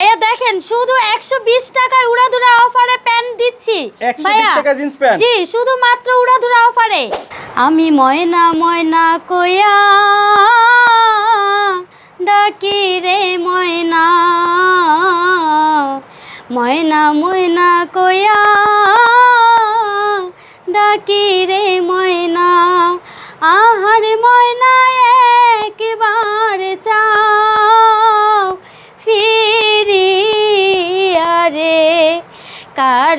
এ দেখেন শুধু একশো বিশ টাকায় উড়াধুরা অফারে প্যান্ট দিচ্ছি। 120 ভাইয়া, টাকা জিন্স প্যান্ট? জি শুধুমাত্র উড়াধুরা অফারে। আমি ময়না ময়না কইয়া ডাকি রে ময়না। ময়না ময়না কইয়া ডাকি রে ময়না।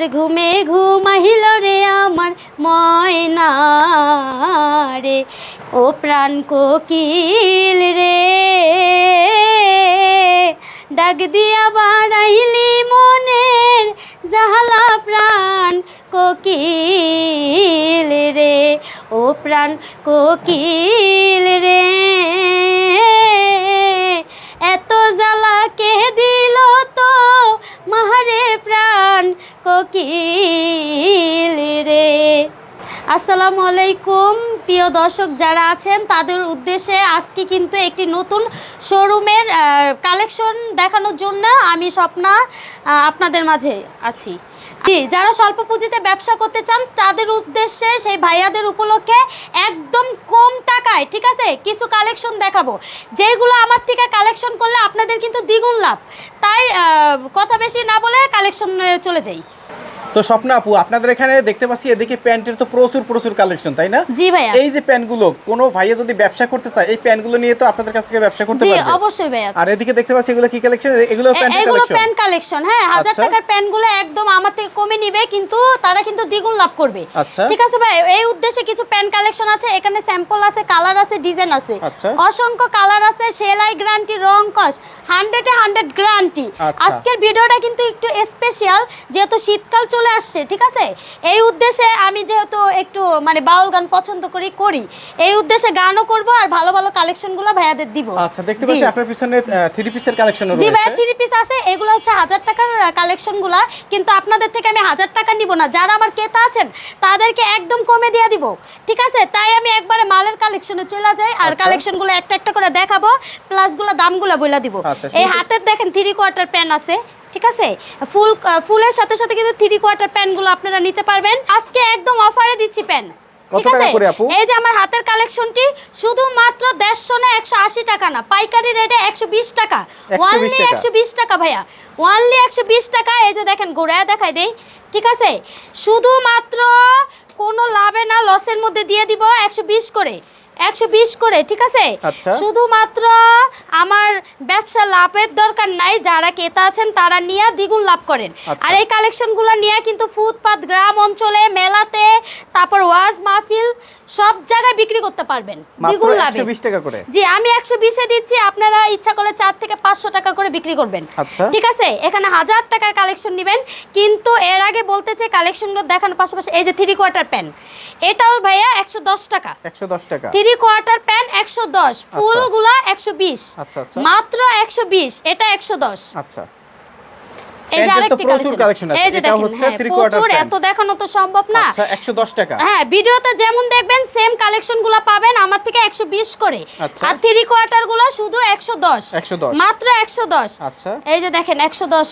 কার ঘুমে ঘুমাইল রে আমার ময়না রে। ও প্রাণ কোকিল রে। ডাক দিয়া বাড়াইলি মনের জাহালা প্রাণ কোকিল রে। ও প্রাণ কোকিল রে। আসসালামু আলাইকুম। প্রিয় দর্শক যারা আছেন, তাদের উদ্দেশ্যে আজকে কিন্তু একটি নতুন শোরুমের কালেকশন দেখানোর জন্য আমি স্বপ্না আপনাদের মাঝে আছি। যারা স্বল্প পুঁজিতে ব্যবসা করতে চান, তাদের উদ্দেশ্যে সেই ভাইয়াদের উপলক্ষে একদম কম টাকায়, ঠিক আছে, কিছু কালেকশন দেখাবো। যেগুলো আমার থেকে কালেকশন করলে আপনাদের কিন্তু দ্বিগুণ লাভ। তাই কথা বেশি না বলে কালেকশন চলে যাই। তো স্বপ্ন আপু আপনাদের এখানে দেখতে পাচ্ছি এদিকে প্যান্টের তো প্রচুর প্রচুর কালেকশন তাই না? জি ভাইয়া। এই যে প্যান্টগুলো কোনো ভাইয়া যদি ব্যবসা করতে চায় এই প্যান্টগুলো নিয়ে তো আপনাদের কাছ থেকে ব্যবসা করতে পারবে। জি অবশ্যই ভাইয়া। আর এদিকে দেখতে পাচ্ছি এগুলো কি কালেকশন? এগুলো এ- প্যান্টের এগুলো কালেকশন? প্যান কালেকশন হ্যাঁ হাজার আচ্ছা। টাকার প্যানগুলো একদম আমার থেকে কমে নিবে কিন্তু তারা কিন্তু দ্বিগুণ লাভ করবে। আচ্ছা। ঠিক আছে ভাই এই উদ্দেশ্যে কিছু প্যান কালেকশন আছে এখানে স্যাম্পল আছে কালার আছে ডিজাইন আছে। আচ্ছা। অসংখ্য কালার আছে সেলাই গ্যারান্টি রং কস হান্ড্রেডে হান্ড্রেড গ্যারান্টি আচ্ছা। আজকের ভিডিওটা কিন্তু একটু স্পেশাল যেহেতু শীতকাল চলে আসছে ঠিক আছে? এই উদ্দেশ্যে আমি যেহেতু একটু মানে বাউল গান পছন্দ করি করি। এই উদ্দেশ্যে গানও করব আর ভালো ভালো কালেকশনগুলো ভাইয়াদের দিব। আচ্ছা দেখতে পাচ্ছি আপনার পিছনে থ্রি পিসের কালেকশন রয়েছে জি ভাইয়া থ্রি পিস আছে এগুলো হচ্ছে হাজার টাকার কালেকশনগুলা কিন্তু আপনাদের থেকে আমি হাজার টাকা নিব না। যারা আমার ক্রেতা আছেন তাদেরকে একদম কমে দিয়ে দিব। ঠিক আছে? তাই আমি একবারে মালের কালেকশনে চলে যাই আর আচ্ছা। কালেকশনগুলো একটা একটা করে দেখাবো প্লাসগুলো দামগুলো বলে দিব। আচ্ছা, এই হাতের দেখেন থ্রি কোয়ার্টার প্যান আছে। ঠিক আছে? ফুল ফুলের সাথে সাথে কিন্তু থ্রি কোয়ার্টার প্যানগুলো আপনারা নিতে পারবেন। আজকে একদম অফারে দিচ্ছি প্যান কত ঠিক আছে? এই যে আমার হাতের কালেকশনটি শুধুমাত্র দেড়শো না একশো আশি টাকা না পাইকারি রেটে একশো বিশ টাকা। ওয়ানলি একশো বিশ টাকা ভাইয়া। ওয়ানলি একশো বিশ টাকা এই যে দেখেন ঘোরায় দেখাই দেই। ঠিক আছে? শুধুমাত্র কোনো লাভে না লসের মধ্যে দিয়ে দিব একশো বিশ করে। একশো বিশ করে ঠিক আছে আচ্ছা। শুধুমাত্র আমার ব্যবসা লাভের দরকার নাই যারা ক্রেতা আছেন তারা নিয়ে দ্বিগুণ লাভ করেন আচ্ছা। আর এই কালেকশনগুলো নিয়ে কিন্তু ফুটপাত গ্রাম অঞ্চলে মেলাতে করতে পারবেন। দ্বিগুণ লাভে। একশো বিশ টাকা করে? জি আমি একশো বিশে দিচ্ছি আপনারা ইচ্ছা করলে চার থেকে পাঁচশো টাকা করে বিক্রি করবেন। আচ্ছা। ঠিক আছে? এখানে হাজার টাকার কালেকশন নেবেন কিন্তু এর আগে বলতে চাই কালেকশনগুলো দেখানোর পাশাপাশি এই যে থ্রি কোয়ার্টার প্যান এটাও ভাইয়া একশো দশ টাকা। একশো দশ টাকা। থ্রি কোয়ার্টার প্যান একশো দশ ফুলগুলা একশো বিশ। আচ্ছা আচ্ছা। মাত্র একশো বিশ এটা একশো দশ। আচ্ছা। এই যে আরেকটি কালেকশন আছে। এই যে দেখেন হচ্ছে হ্যাঁ, three quarter প্রচুর এত দেখানো তো সম্ভব না। আচ্ছা টাকা। হ্যাঁ ভিডিওতে যেমন দেখবেন সেম কালেকশনগুলো পাবেন আমার থেকে একশো বিশ করে। আচ্ছা। আর থ্রি কোয়ার্টারগুলো শুধু একশো দশ। 110 মাত্র একশো দশ। আচ্ছা। এই যে দেখেন একশো দশ।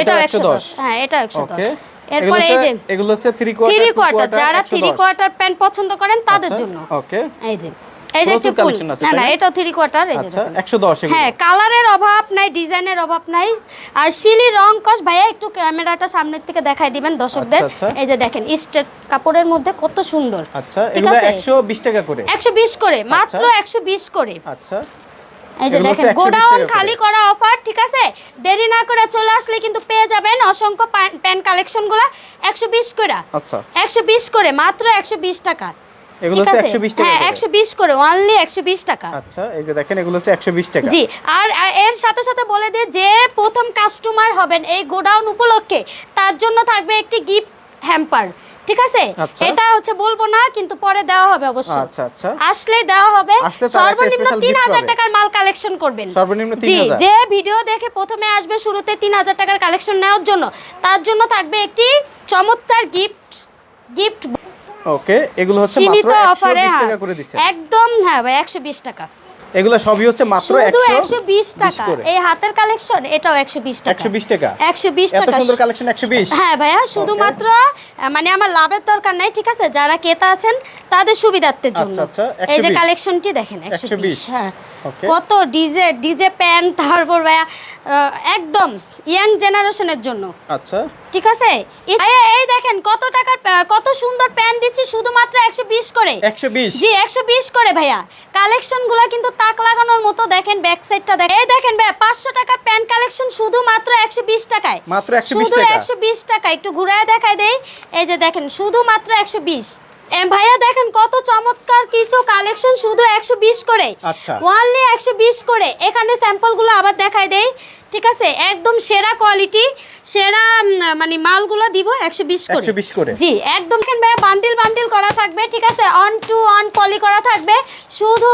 এটাও এটাও একশো দশ। 110 হ্যাঁ এটা একশো দশ। ওকে এরপরে এই যে এগুলো হচ্ছে থ্রি থ্রি কোয়ার্টার যারা থ্রি কোয়ার্টার প্যান্ট পছন্দ করেন তাদের আচ্ছা, জন্য। ওকে এই যে। এই যে একটি ফুল। না না? এটাও থ্রি কোয়ার্টার এই যে আচ্ছা দেখেন। একশো দশ হ্যাঁ কালারের অভাব নাই ডিজাইনের অভাব নাই। আর শিলি রং কস ভাইয়া একটু ক্যামেরাটা সামনের থেকে দেখাই দিবেন দর্শকদের। আচ্ছা, আচ্ছা। এই যে দেখেন স্টেট কাপড়ের মধ্যে কত সুন্দর। আচ্ছা এগুলো আছে? একশো বিশ টাকা করে। একশো বিশ করে মাত্র একশো বিশ করে। আচ্ছা। এই যে দেখেন গোডাউন খালি করা অফার ঠিক আছে? দেরি না করে চলে আসলে কিন্তু পেয়ে যাবেন অসংখ্য প্যান কালেকশনগুলা একশো বিশ করে। আচ্ছা। একশো বিশ করে মাত্র একশো বিশ টাকা। এগুলো হচ্ছে টাকা হ্যাঁ করে। অনলি টাকা। আচ্ছা এই যে দেখেন এগুলো হচ্ছে একশো বিশ টাকা। জি আর এর সাথে সাথে বলে দিই যে প্রথম কাস্টমার হবেন এই গোডাউন উপলক্ষে তার জন্য থাকবে একটি গিফট হ্যাম্পার ঠিক আছে? আচ্ছা। এটা হচ্ছে বলব না কিন্তু পরে দেওয়া হবে অবশ্যই আচ্ছা আচ্ছা। আসলে দেওয়া হবে সর্বনিম্ন special তিন gift হাজার পাবে। টাকার মাল কালেকশন করবেন। সর্বনিম্ন জি যে ভিডিও দেখে প্রথমে আসবে শুরুতে তিন হাজার টাকার কালেকশন নেওয়ার জন্য তার জন্য থাকবে একটি চমৎকার গিফট গিফট ওকে এগুলো হচ্ছে মাত্র একশো অফারে বিশ হ্যাঁ। টাকা করে একদম হ্যাঁ ভাই একশো বিশ টাকা। এগুলো সবই হচ্ছে মাত্র শুধু একশো একশো বিশ টাকা। এই হাতের কালেকশন এটাও একশো বিশ টাকা। একশো বিশ টাকা? 120 টাকা এত সুন্দর কালেকশন একশো বিশ? হ্যাঁ ভাইয়া শুধুমাত্র মানে আমার লাভের দরকার নাই ঠিক আছে? যারা ক্রেতা আছেন তাদের সুবিধার্থের জন্য। আচ্ছা, আচ্ছা, এই যে কালেকশনটি দেখেন একশো 120 বিশ হ্যাঁ. কত ডিজে ডিজে প্যান্ট তারপর ভাইয়া একদম ইয়াং জেনারেশনের জন্য। আচ্ছা। ঠিক আছে? এই- দেখেন কত টাকার কত সুন্দর প্যান্ট দিচ্ছি শুধুমাত্র একশো বিশ করে। একশো বিশ? জি একশো বিশ করে ভাইয়া। কালেকশনগুলা কিন্তু তাক লাগানোর মতো দেখেন ব্যাক সাইডটা দেখেন এই দেখেন ভাইয়া পাঁচশো টাকার প্যান্ট কালেকশন শুধুমাত্র একশো বিশ টাকায়। মাত্র 120 শুধু টাকা। একশো বিশ টাকা একটু ঘুরায় দেখায় দেই। এই যে দেখেন শুধুমাত্র একশো বিশ। ভাইয়া দেখেন কত চমৎকার কিছু কালেকশন শুধু একশো বিশ করে আচ্ছা। ওয়ানলি একশো বিশ করে। এখানে স্যাম্পলগুলো আবার দেখায় দেই। ঠিক আছে? একদম সেরা কোয়ালিটি সেরা মানে মালগুলো দিব একশো বিশ করে। 120 করে। জি একদম এখানে ভাইয়া? বান্ডিল বান্ডিল করা থাকবে ঠিক আছে? অন টু অন পলি করা থাকবে। শুধু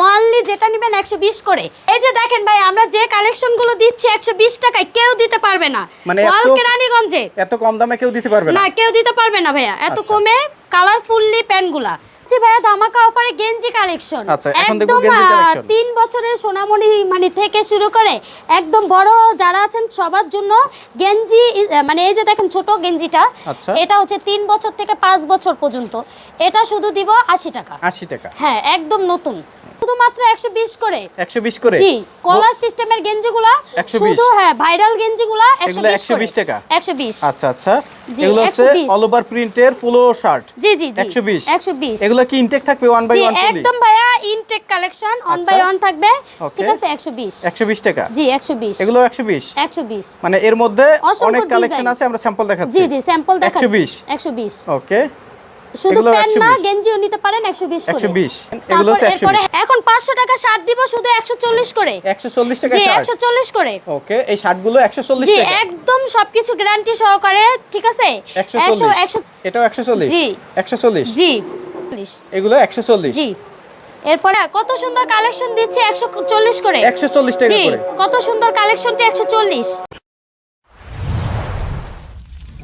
ওয়ানলি যেটা নেবেন একশো বিশ করে। এই যে দেখেন ভাই আমরা যে কালেকশনগুলো দিচ্ছি একশো বিশ টাকায় কেউ দিতে পারবে না। মানে কেরানীগঞ্জে এত কম দামে কেউ দিতে পারবে না? না কেউ দিতে পারবে না ভাইয়া। এত আচ্ছা। কমে কালারফুললি প্যান্টগুলা জি ভাইয়া ধামাকা অফারে গেঞ্জি কালেকশন আচ্ছা, এখন দেখো একদম তিন বছরের সোনামণি মানে থেকে শুরু করে একদম বড় যারা আছেন সবার জন্য গেঞ্জি মানে এই যে দেখেন ছোট গেঞ্জিটা আচ্ছা। এটা হচ্ছে তিন বছর থেকে পাঁচ বছর পর্যন্ত। এটা শুধু দিব আশি টাকা। আশি টাকা। হ্যাঁ একদম নতুন। শুধুমাত্র একশো বিশ করে একশো বিশ করে জি কলার সিস্টেমের গেঞ্জিগুলা 120 শুধু হ্যাঁ ভাইরাল গেঞ্জিগুলা একশো এগুলো বিশ 120 টাকা? একশো বিশ আচ্ছা আচ্ছা এগুলো হচ্ছে অল ওভার প্রিন্টের পুলো শার্ট জি জি জি একশো বিশ একশো বিশ এগুলো কি ইনটেক থাকবে ওয়ান বাই জি একদম ভাইয়া ইনটেক কালেকশন অন আচ্ছা। বাই অন থাকবে ঠিক আছে একশো বিশ একশো বিশ টাকা জি একশো বিশ এগুলো একশো বিশ একশো বিশ মানে এর মধ্যে অনেক কালেকশন আছে আমরা স্যাম্পল দেখাচ্ছি জি জি স্যাম্পল দেখাচ্ছি 120 একশো বিশ ওকে শুধু এগুলো না গেঞ্জিও নিতে পারেন একশো বিশ করে। 120 এগুলো তারপর হচ্ছে এরপরে 120 এখন পাঁচশো টাকা শার্ট দিব শুধু একশো চল্লিশ করে। একশো চল্লিশ টাকা শার্ট। একশো চল্লিশ করে। ওকে এই শার্টগুলো একশো চল্লিশ জি একদম সবকিছু গ্যারান্টি সহকারে ঠিক আছে? এটাও জি। এগুলো এরপরে কত সুন্দর কালেকশন দিচ্ছে একশো চল্লিশ করে? একশো চল্লিশ টাকা করে। কত সুন্দর কালেকশনটি একশো চল্লিশ।